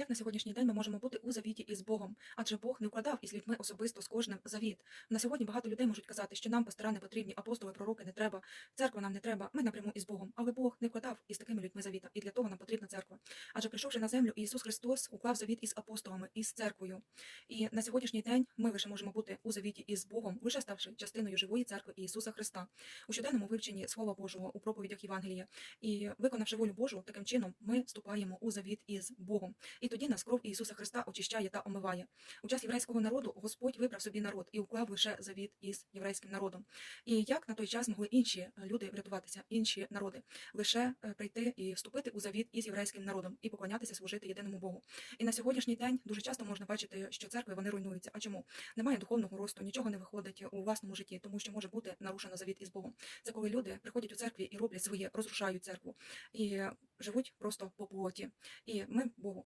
Як на сьогоднішній день ми можемо бути у завіті із Богом? Адже Бог не вкладав із людьми особисто з кожним завіт. На сьогодні багато людей можуть казати, що нам пастора не потрібні, апостоли, пророки не треба, церква нам не треба. Ми напряму із Богом. Але Бог не вкладав із такими людьми завіта, і для того нам потрібна церква. Адже прийшовши на землю, Ісус Христос уклав завіт із апостолами, із церквою. І на сьогоднішній день ми лише можемо бути у завіті із Богом, лише ставши частиною живої церкви Ісуса Христа у щоденному вивченні Слова Божого у проповідях Євангелія. І виконавши волю Божу, таким чином ми вступаємо у завіт із Богом. І тоді нас кров Ісуса Христа очищає та омиває. У час єврейського народу Господь вибрав собі народ і уклав лише завіт із єврейським народом. І як на той час могли інші е, люди врятуватися, інші народи, лише е, прийти і вступити у завіт із єврейським народом і поклонятися, служити єдиному Богу. І на сьогоднішній день дуже часто можна бачити, що церкви вони руйнуються. А чому немає духовного росту, нічого не виходить у власному житті, тому що може бути нарушено завіт із Богом. Це коли люди приходять у церкві і роблять своє, розрушають церкву і живуть просто по плоті. І ми Богу